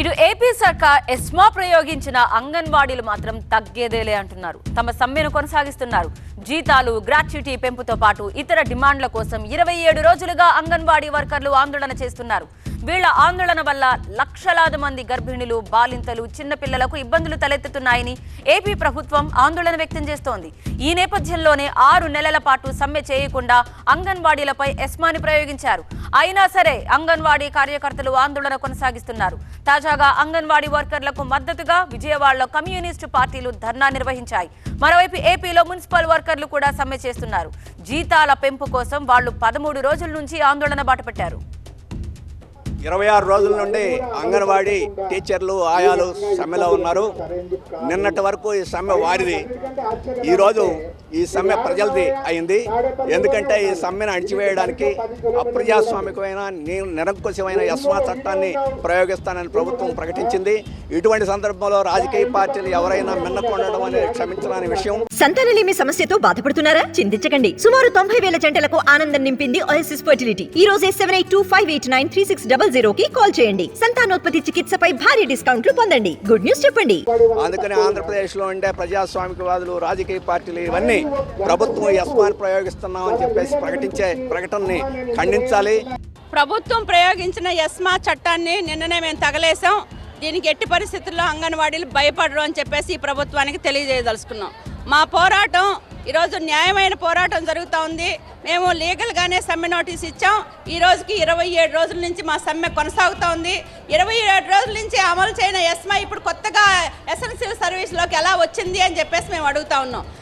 ఇటు ఏపీ సర్కార్ ఎస్మా ప్రయోగించిన అంగన్వాడీలు మాత్రం తగ్గేదేలే అంటున్నారు. తమ సమ్మెను కొనసాగిస్తున్నారు. జీతాలు గ్రాట్యుటీ పెంపుతో పాటు ఇతర డిమాండ్ల కోసం ఇరవై ఏడు రోజులుగా అంగన్వాడీ వర్కర్లు ఆందోళన చేస్తున్నారు. వీళ్ళ ఆందోళన వల్ల లక్షలాది మంది గర్భిణులు బాలింతలు చిన్నపిల్లలకు ఇబ్బందులు తలెత్తుతున్నాయని ఏపీ ప్రభుత్వం ఆందోళన వ్యక్తం చేస్తోంది. ఈ నేపథ్యంలోనే ఆరు నెలల పాటు సమ్మె చేయకుండా అంగన్వాడీలపై ఎస్మాని ప్రయోగించారు. అయినా సరే అంగన్వాడీ కార్యకర్తలు ఆందోళన కొనసాగిస్తున్నారు. తాజాగా అంగన్వాడీ వర్కర్లకు మద్దతుగా విజయవాడలో కమ్యూనిస్టు పార్టీలు ధర్నా నిర్వహించాయి. మరోవైపు ఏపీలో మున్సిపల్ వర్కర్లు కూడా సమ్మె చేస్తున్నారు. జీతాల పెంపు కోసం వాళ్ళు పదమూడు రోజుల నుంచి ఆందోళన బాటపట్టారు. ఇరవై ఆరు రోజుల నుండి అంగన్వాడీ టీచర్లు ఆయాలు సమ్మెలో ఉన్నారు. నిన్నటి వరకు ఈ సమ్మె వారిది. ఈరోజు ఈ సమ్మె ప్రజలది అయింది. ఎందుకంటే ఈ సమ్మెను అణిచివేయడానికి అప్రజాస్వామికమైన ని- నిరంకుశమైన యస్మా చట్టాన్ని ప్రయోగిస్తానని ప్రభుత్వం ప్రకటించింది. ఇటువంటి సందర్భంలో రాజకీయ పార్టీలు ఎవరైనా మిన్నకొండడం అనేది క్షమించని విషయం. సంతానలేమి సమస్యతో బాధపడుతున్నారా? చింతించకండి. సుమారు తొంభై వేల జంటలకు ఆనందం నింపింది ఓఎస్ఎస్ ఫర్టిలిటీ ఈ రోజే seven eight two five eight nine three six double zero కి కాల్ చేయండి. సంతానోత్పత్తి చికిత్సపై భారీ డిస్కౌంట్లు పొందండి. గుడ్ న్యూస్ చెప్పండి. అందుకని ఆంధ్రప్రదేశ్లో ఉండే ప్రజాస్వామికవాదులు రాజకీయ పార్టీలు ఇవన్నీ ప్రభుత్వం యస్మాన్ని ప్రయోగిస్తున్నామని చెప్పేసి ప్రకటించే ప్రకటనని ఖండించాలి. ప్రభుత్వం ప్రయోగించిన ఎస్మా చట్టాన్ని నిన్ననే మేము తగలేసాం దీనికి ఎట్టి పరిస్థితుల్లో అంగన్వాడీలు భయపడరు అని చెప్పేసి ఈ ప్రభుత్వానికి తెలియజేయదలుచుకున్నాం. మా పోరాటం ఈరోజు న్యాయమైన పోరాటం జరుగుతూ ఉంది. మేము లీగల్గానే సమ్మె నోటీస్ ఇచ్చాం. ఈ రోజుకి ఇరవై ఏడు రోజుల నుంచి మా సమ్మె కొనసాగుతూ ఉంది. ఇరవై ఏడు రోజుల నుంచి అమలు చేయని ఎస్మా ఇప్పుడు కొత్తగా ఎస్ఎన్సీ సర్వీస్లోకి ఎలా వచ్చింది అని చెప్పేసి మేము అడుగుతా ఉన్నాం.